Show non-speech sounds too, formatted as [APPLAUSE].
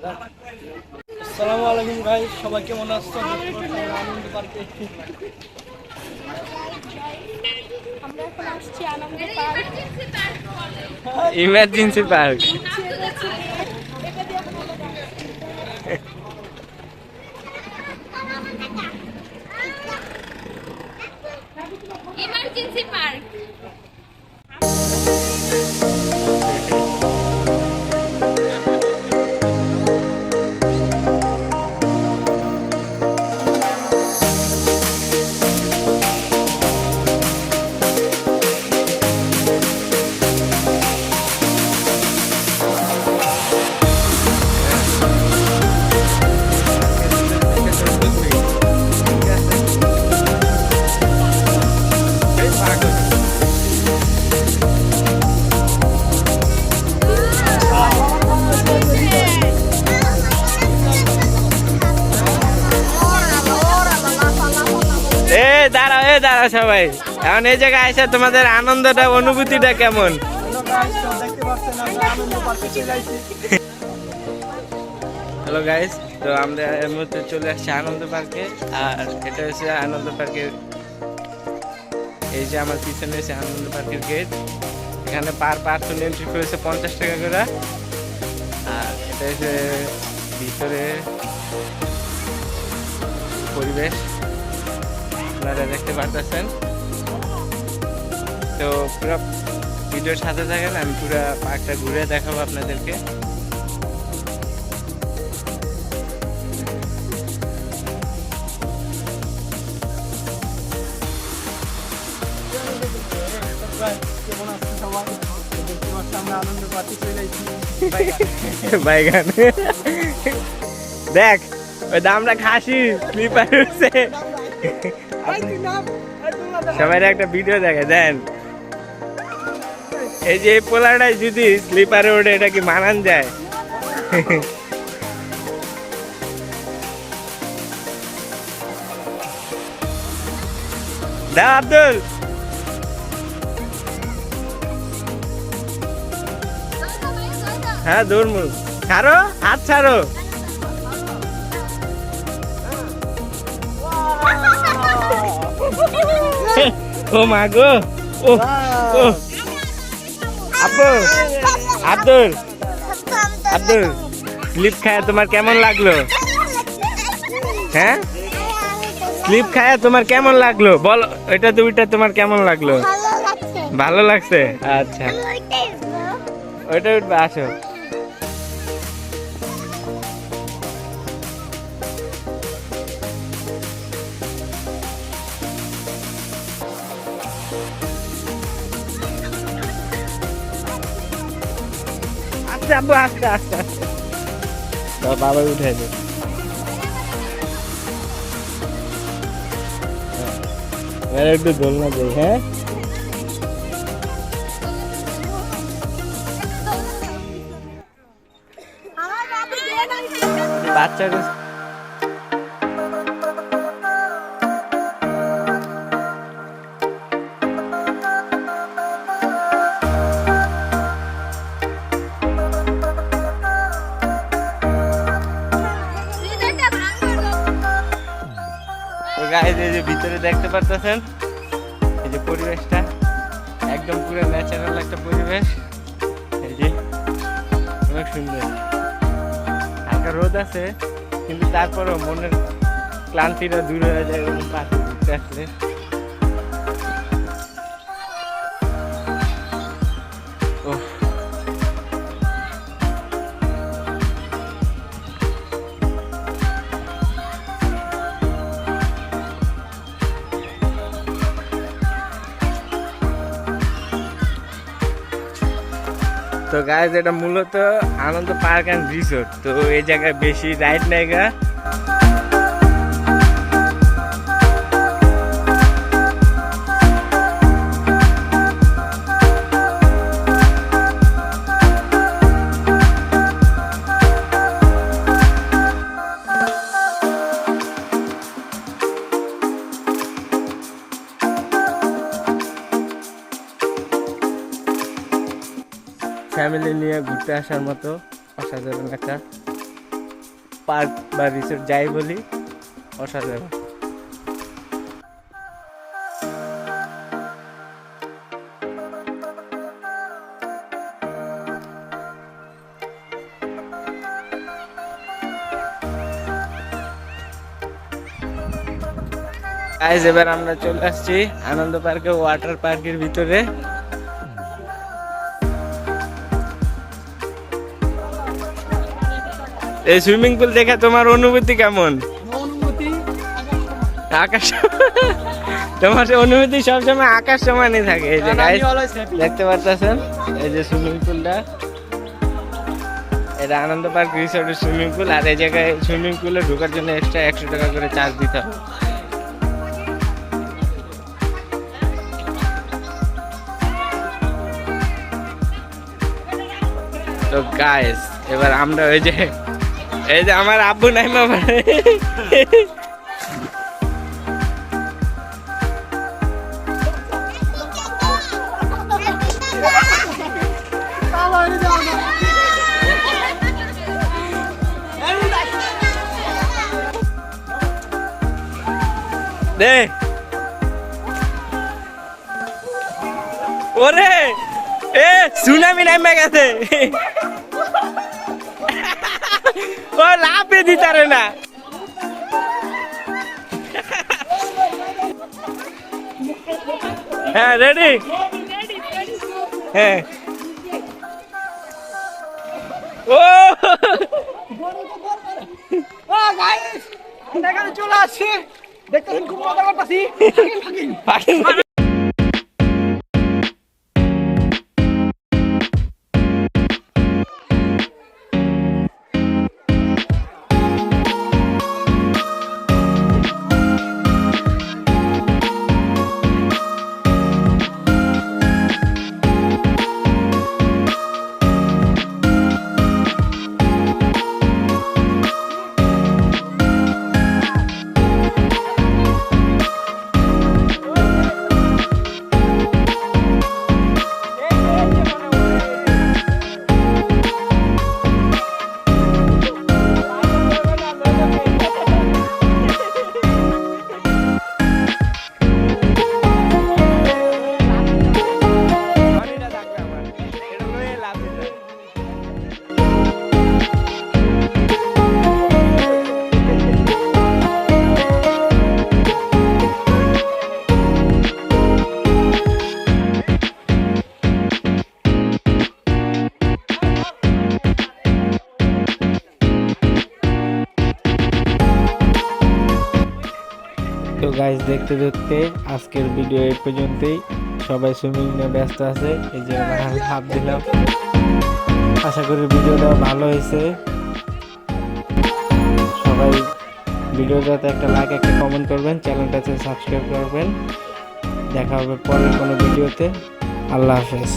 আসসালামু আলাইকুম ভাই সবাই কেমন আসছো আসছি আনন্দ পার্ক। ইমার্জেন্সি পার্ক এ, দাঁড়াও এ, দাঁড়াও সবাই। এখন এই জায়গায় এসে তোমাদের আনন্দটা, অনুভূতিটা কেমন? হ্যালো গাইস তো আমরা এর মুহূর্তে চলে আসছি আনন্দ পার্কে, আর এটা হচ্ছে আনন্দ পার্কের এই যে আমার পিছনে হচ্ছে আনন্দ পার্কের গেট এখানে পার পার্সন এন্ট্রি করেছে পঞ্চাশ টাকা করে। আর এটা হচ্ছে ভিতরে পরিবেশ। আপনারা দেখতে পারতেছেন। তো পুরো ভিডিওর সাথে থাকেন, আমি পুরো পার্কটা ঘুরে দেখাবো আপনাদেরকে। দেখ, ওই দামটা খাসি, স্লিপার উঠছে সবাই একটা ভিডিও দেখে, দেন। এই যে পোলাটাই যদি স্লিপারে ওঠে, এটা কি মানান যায় [LAUGHS] দাও আব্দুল। হ্যাঁ দৌড়মু ছাড়ো, হাত ছাড়ো। ও মা গো ও ও। আব্দুল আব্দুল স্লিপ খায় তোমার কেমন লাগল? হ্যাঁ? স্লিপ খায় তোমার কেমন লাগল? বলো এটা দুইটা তোমার কেমন লাগল? ভালো লাগছে। আচ্ছা। ওইটা উঠবে আসো। আস্তে আব্বু আস্তে আস্তে আস্তে দাও, বাবা উঠে দে এবার একটু দোলনা দেই হ্যাঁ? আমার গাইজ যে ভিতরে দেখতে পারতেছেন? এই যে পরিবেশটা, একদম পুরো ন্যাচারাল একটা পরিবেশ। এই যে, অনেক সুন্দর। হালকা রোদ আছে, কিন্তু তারপরেও মনের ক্লান্তিটা দূর হয়ে যায় পাখি ঘুরতে আসলে। তো গাইজ এটা মূলত আনন্দ পার্ক অ্যান্ড রিসোর্ট তো এই জায়গায় বেশি রাইড নাইগা ফ্যামিলি নিয়ে ঘুরতে আসার মতো অসাধারণ একটা পার্ক বা রিসোর্ট যাই বলি, অসাধারণ। এবার আমরা চলে আসছি আনন্দ পার্কে ওয়াটার পার্কের ভিতরে। এই সুইমিং পুল দেখে তোমার অনুভূতি কেমন? আকাশ তোমার অনুভূতি সবসময় আকাশ সমানই থাকে। এই যে দেখতে পারতেছেন? এই যে সুইমিং পুলটা এটা আনন্দ পার্ক রিসোর্টের সুইমিং পুল আর এই জায়গায় সুইমিং পুলে ঢোকার জন্য এক্সট্রা একশো টাকা করে চার্জ দিতে হবে। তো গাইস এবার আমরা ওই যে এই যে আমার আব্বু নাইমা ভাই দে। ওরে এ সুনামি নামে গেছে। ও লাভে দিতারে না। হ্যাঁ রেডি হ্যাঁ। ও! চলে আসছি। দেখতেছেন খুব মজা করতেছি। গাইজ দেখতে দেখতে আজকের ভিডিও এই পর্যন্তই। সবাই সুইমিং নিয়ে ব্যস্ত আছে, এই যে আমরা হাফ দিলাম। আশা করি ভিডিওটা ভালো হয়েছে। সবাই ভিডিওটাতে একটা লাইক একটা কমেন্ট করবেন, চ্যানেলটাতে সাবস্ক্রাইব করবেন। দেখা হবে পরের কোনো ভিডিওতে আল্লাহ হাফেজ।